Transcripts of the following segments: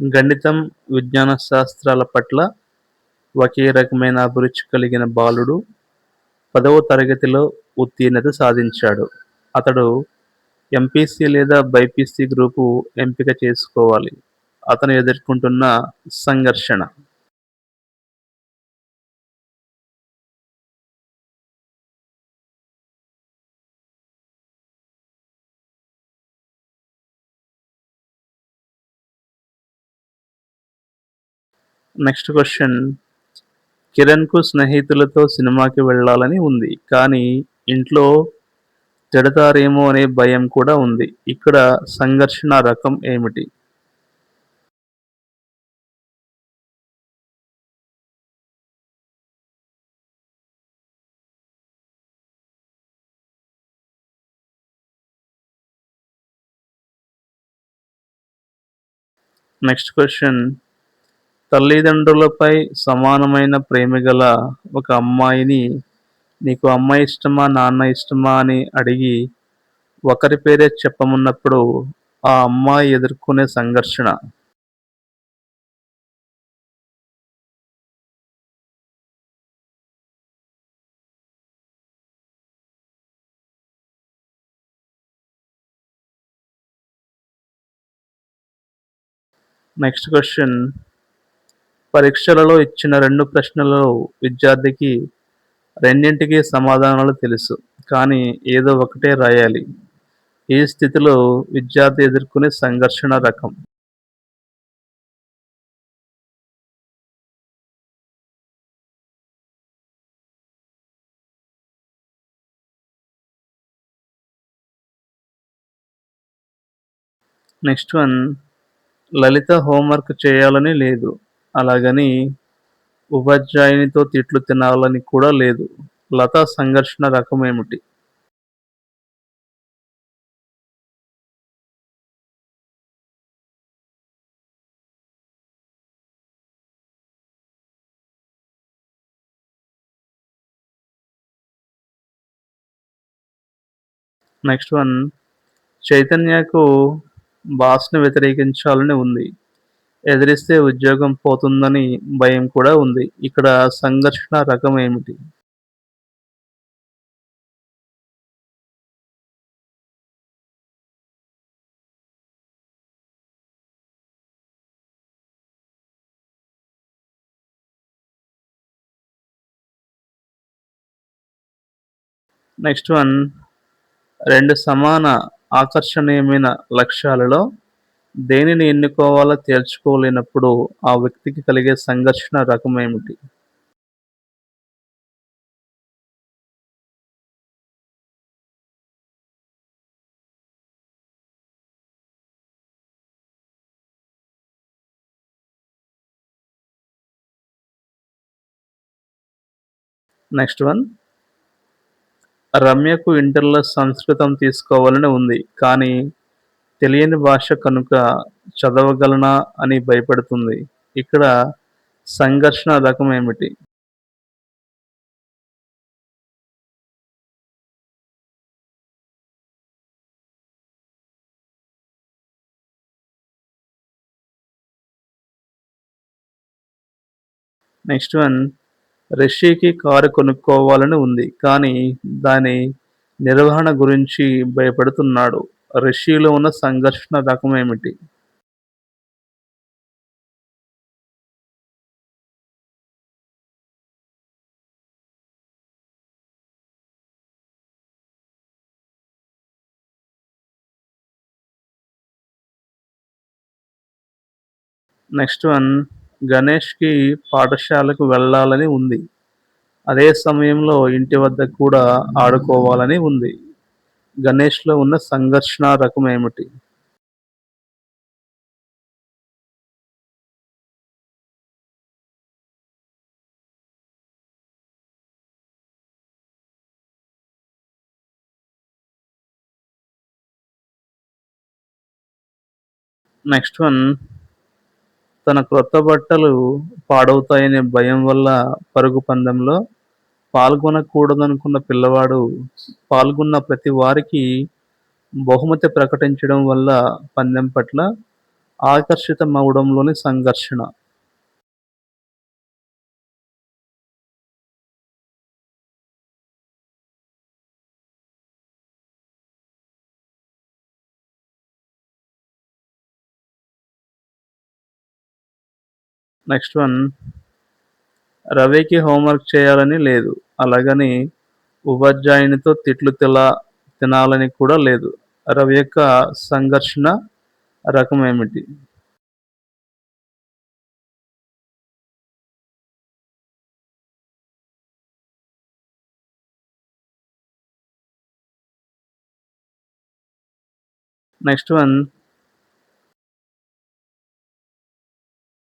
గణితం, విజ్ఞాన శాస్త్రాల పట్ల ఒకే రకమైన అభిరుచి కలిగిన బాలుడు పదవ తరగతిలో ఉత్తీర్ణత సాధించాడు. అతడు ఎంపీసీ లేదా బైపీసీ గ్రూపు ఎంపిక చేసుకోవాలి. అతను ఎదుర్కొంటున్న సంఘర్షణ నెక్స్ట్ క్వశ్చన్ కిరణ్కు స్నేహితులతో సినిమాకి వెళ్ళాలని ఉంది. కానీ ఇంట్లో తిడతారేమో అనే భయం కూడా ఉంది. ఇక్కడ సంఘర్షణ రకం ఏమిటి? నెక్స్ట్ క్వశ్చన్ తల్లిదండ్రులపై సమానమైన ప్రేమ గల ఒక అమ్మాయిని నీకు అమ్మ ఇష్టమా నాన్న ఇష్టమా అని అడిగి ఒకరి పేరే చెప్పమన్నప్పుడు ఆ అమ్మాయి ఎదుర్కొనే సంఘర్షణ. నెక్స్ట్ క్వశ్చన్ పరీక్షలలో ఇచ్చిన రెండు ప్రశ్నలలో విద్యార్థికి రెండింటికి సమాధానాలు తెలుసు. కానీ ఏదో ఒకటే రాయాలి. ఈ స్థితిలో విద్యార్థి ఎదుర్కొనే సంఘర్షణ రకం. నెక్స్ట్ వన్ లలిత హోంవర్క్ చేయాలని లేదు. అలాగని ఉపాధ్యాయునితో తిట్లు తినాలని కూడా లేదు. లత సంఘర్షణ రకం ఏమిటి నెక్స్ట్ వన్. చైతన్యకు బాస్ని వ్యతిరేకించాలని ఉంది. ఎదిరిస్తే ఉద్యోగం పోతుందని భయం కూడా ఉంది. ఇక్కడ సంఘర్షణ రకం ఏమిటి? Next one. రెండు సమాన ఆకర్షణీయమైన లక్ష్యాలలో దేనిని ఎన్నుకోవాలో తేల్చుకోలేనప్పుడు ఆ వ్యక్తికి కలిగే సంఘర్షణ రకం ఏమిటి? Next one. రమ్యకు ఇంటర్లో సంస్కృతం తీసుకోవాలని ఉంది కానీ తెలియని భాష కనుక చదవగలనా అని భయపడుతుంది. ఇక్కడ సంఘర్షణ రకం ఏమిటి? నెక్స్ట్ వన్ రిషికి కారు కొనుక్కోవాలని ఉంది కానీ దాని నిర్వహణ గురించి భయపడుతున్నాడు. రిషిలో ఉన్న సంఘర్షణ రకం ఏమిటి? నెక్స్ట్ వన్ గణేష్కి పాఠశాలకు వెళ్ళాలని ఉంది. అదే సమయంలో ఇంటి వద్ద కూడా ఆడుకోవాలని ఉంది. గణేష్లో ఉన్న సంఘర్షణ రకం ఏమిటి? నెక్స్ట్ వన్ తన క్రొత్త బట్టలు పాడవుతాయనే భయం వల్ల పరుగు పందెంలో పాల్గొనకూడదనుకున్న పిల్లవాడు పాల్గొన్న ప్రతి వారికి బహుమతి ప్రకటించడం వల్ల పందెం పట్ల ఆకర్షితమవడంలోని సంఘర్షణ. నెక్స్ట్ వన్ రవికి హోంవర్క్ చేయాలని లేదు. అలాగని ఉపాధ్యాయునితో తిట్లు తిలా తినాలని కూడా లేదు. రవి యొక్క సంఘర్షణ రకం ఏమిటి నెక్స్ట్ వన్.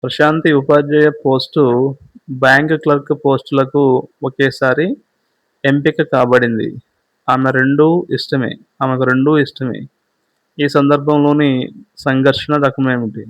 ప్రశాంతి ఉపాధ్యాయ పోస్టు బ్యాంక్ క్లర్క్ పోస్టులకు ఒకేసారి ఎంపిక కాబడింది. ఆమె రెండూ ఇష్టమే. ఆమెకు రెండూ ఇష్టమే. ఈ సందర్భంలోని సంఘర్షణ రకం ఏమిటి